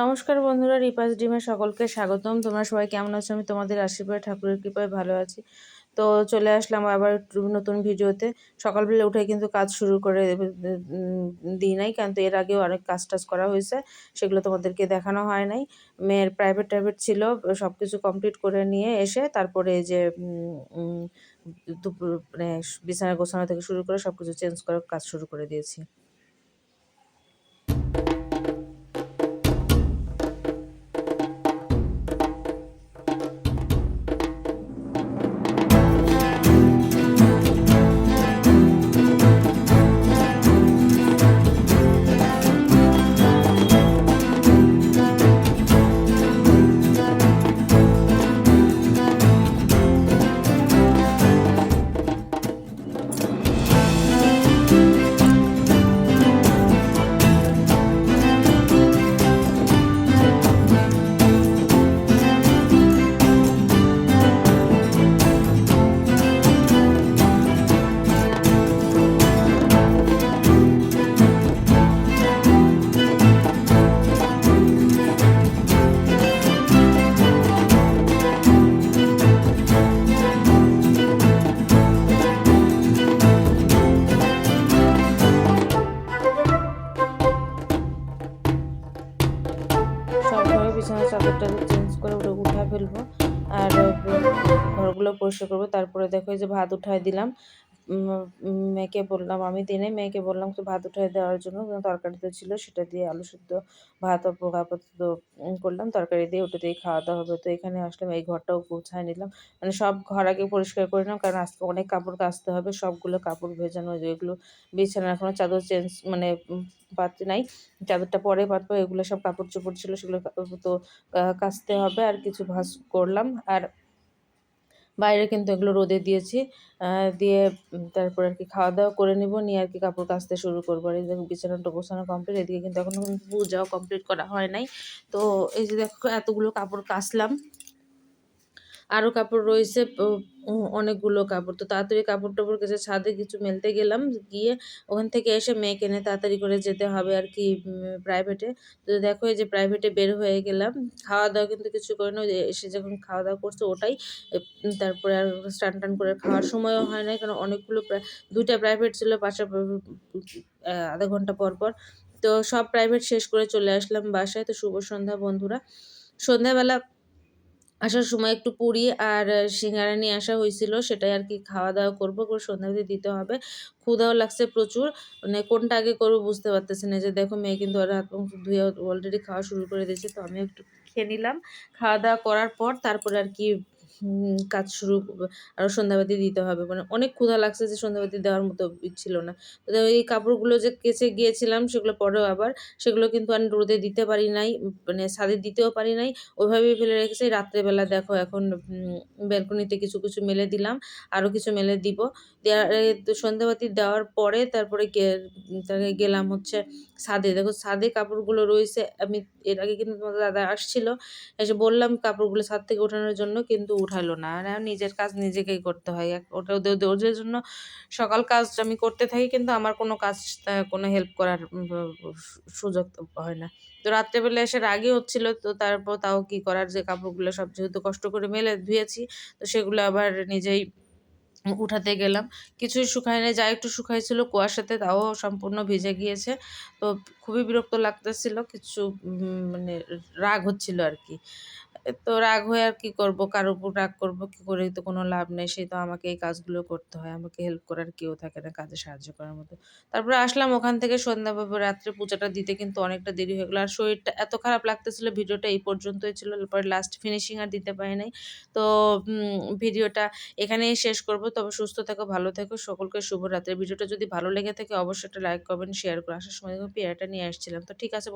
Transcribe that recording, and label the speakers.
Speaker 1: নমস্কার বন্ধুরা, রিপাস ডিমে সকলকে স্বাগতম। তোমরা সবাই কেমন আছো? আমি তোমাদের আশীর্বাদ, ঠাকুরের কৃপায় ভালো আছি। তো চলে আসলাম আবার নতুন ভিডিওতে। সকালবেলা উঠে কিন্তু কাজ শুরু করে দিই নাই কিন্তু এর আগেও অনেক কাজ টাজ করা হয়েছে, সেগুলো তোমাদেরকে দেখানো হয় নাই। মেয়ের প্রাইভেট টাইভেট ছিল সব কিছু কমপ্লিট করে নিয়ে এসে তারপরে যে দুপুর মানে বিছানা গোছানো থেকে শুরু করে সব কিছু চেঞ্জ করার কাজ শুরু করে দিয়েছি। বিছানার চাদরটা চেঞ্জ করে ওটা উঠা ফেলব। আর ঘরগুলো পরিষ্কার করব। তারপরে দেখো এই যে ভাত উঠায় দিলাম। মেয়েকে বললাম, আমি দিনে মেয়েকে বললাম তো ভাত উঠে দেওয়ার জন্য কিন্তু তরকারিতে ছিল সেটা দিয়ে আলু সিদ্ধ ভাত আপাতত করলাম, তরকারি দিয়ে ওটা দিয়ে খাওয়া দাওয়া হবে। তো এখানে আসলাম, এই ঘরটাও গুছায় নিলাম। মানে সব ঘর আগে পরিষ্কার করে নিলাম, কারণ আজকে অনেক কাপড় কাচতে হবে, সবগুলো কাপড় ভেজানো, যেগুলো বিছানা এখনও চাদর চেঞ্জ মানে পাতি নাই, চাদরটা পরে পাতবো, এগুলো সব কাপড় চোপড় ছিল, সেগুলো তো কাচতে হবে, আর কিছু ভাঁজ করলাম। আর বাইরে কিন্তু এগুলো রোদে দিয়েছি। দিয়ে তারপর আর কি খাওয়া দাওয়া করে নেব, নিয়ে আর কি কাপড় কাচতে শুরু করব। আর এই দেখো বিছানাটা গোছানো কমপ্লিট এদিকে কিন্তু এখনও কিন্তু পূজাও কমপ্লিট করা হয় নাই। তো এই যে দেখো এতগুলো কাপড় কাচলাম। আরও কাপড় রয়েছে অনেকগুলো কাপড়। তো তাড়াতাড়ি কাপড় টাপড় কেচে ছাদে কিছু মেলতে গেলাম, গিয়ে ওখান থেকে এসে মেয়েকে নিয়ে তাড়াতাড়ি করে যেতে হবে আর কি প্রাইভেটে তো দেখো এই যে প্রাইভেটে বের হয়ে গেলাম। খাওয়া দাওয়া কিন্তু কিছু করে না এসে যখন খাওয়া দাওয়া করছে ওটাই তারপরে আর স্টান টান করে খাওয়ার সময়ও হয় না কারণ অনেকগুলো দুইটা প্রাইভেট ছিল পাশে আধা ঘণ্টা পর পর। তো সব প্রাইভেট শেষ করে চলে আসলাম বাসায়। তো শুভ সন্ধ্যা বন্ধুরা। সন্ধ্যাবেলা আসার সময় একটু পুরি আর সিঙ্গারা নিয়ে আসা হয়েছিল, সেটাই আর কি খাওয়া দাওয়া করব, করে সন্ধ্যাতে দিতে হবে। ক্ষুদাও লাগছে প্রচুর মানে কোনটা আগে করব বুঝতে পারতেছি না যে দেখো মেয়ে কিন্তু ওরা হাত মুখ ধুয়ে অলরেডি খাওয়া শুরু করে দিয়েছে, তো আমি একটু খেয়ে নিলাম। খাওয়া দাওয়া করার পর তারপরে আর কি কাজ শুরু আরও সন্ধ্যাবাতি দিতে হবে। মানে অনেক ক্ষুধা লাগছে যে সন্ধ্যাবাতি দেওয়ার মতো ছিল না। তো এই কাপড়গুলো যে কেচে গিয়েছিলাম সেগুলো পরেও আবার, সেগুলো কিন্তু আমি রোদে দিতে পারি নাই মানে ছাদে দিতেও পারি নাই। ওইভাবেই ফেলে রেখেছি। রাত্রেবেলা দেখো এখন ব্যালকনিতে কিছু কিছু মেলে দিলাম। আরও কিছু মেলে দিব। সন্ধ্যাবাতি দেওয়ার পরে তারপরে তারপরে গেলাম হচ্ছে ছাদে। দেখো ছাদে কাপড়গুলো রয়েছে। আমি এর আগে কিন্তু তোমাদের দাদা আসছিল, এসে বললাম কাপড়গুলো ছাদ থেকে ওঠানোর জন্য, কিন্তু উঠালো না। আর নিজের কাজ নিজেকেই করতে হয়। ওটা ওদের জন্য সকাল কাজ আমি করতে থাকি, কিন্তু আমার কোনো কাজ কোনো হেল্প করার সুযোগ হয় না। তো রাত্রেবেলা এসে রাগই হচ্ছিল, তো তারপর তাও কি করার? যে কাপড়গুলো সব যেহেতু কষ্ট করে মেলে ধুয়েছি, তো সেগুলো আবার নিজেই উঠাতে গেলাম। কিছুই শুকায় না যা একটু শুকাইছিল কুয়াশাতে তাও সম্পূর্ণ ভিজে গিয়েছে। তো খুবই বিরক্ত লাগতেছিল, কিছু মানে রাগ হচ্ছিল আর কি। তো রাগ হয়ে আর কি করব কারোর উপর রাগ করব, কি করে তো কোনো লাভ নেই সেই তো আমাকে এই কাজগুলো করতে হয়, আমাকে হেল্প করার কেউ থাকে না কাজে সাহায্য করার মতো। তারপরে আসলাম ওখান থেকে সন্ধ্যাভাবে রাত্রে পূজাটা দিতে কিন্তু অনেকটা দেরি হয়ে গেলো। আর শরীরটা এত খারাপ লাগতেছিল, ভিডিওটা এই পর্যন্তই ছিল, এরপরে লাস্ট ফিনিশিং আর দিতে পারি নাই। তো ভিডিওটা এখানেই শেষ করব। তবে সুস্থ থেকো, ভালো থেকো, সকলকে শুভরাত্রি। ভিডিওটা যদি ভালো লেগে থাকে, অবশ্যই একটা লাইক করবেন শেয়ার করে আসার সময় পেয়ারাটা নিয়ে আসছিলাম। তো ঠিক আছে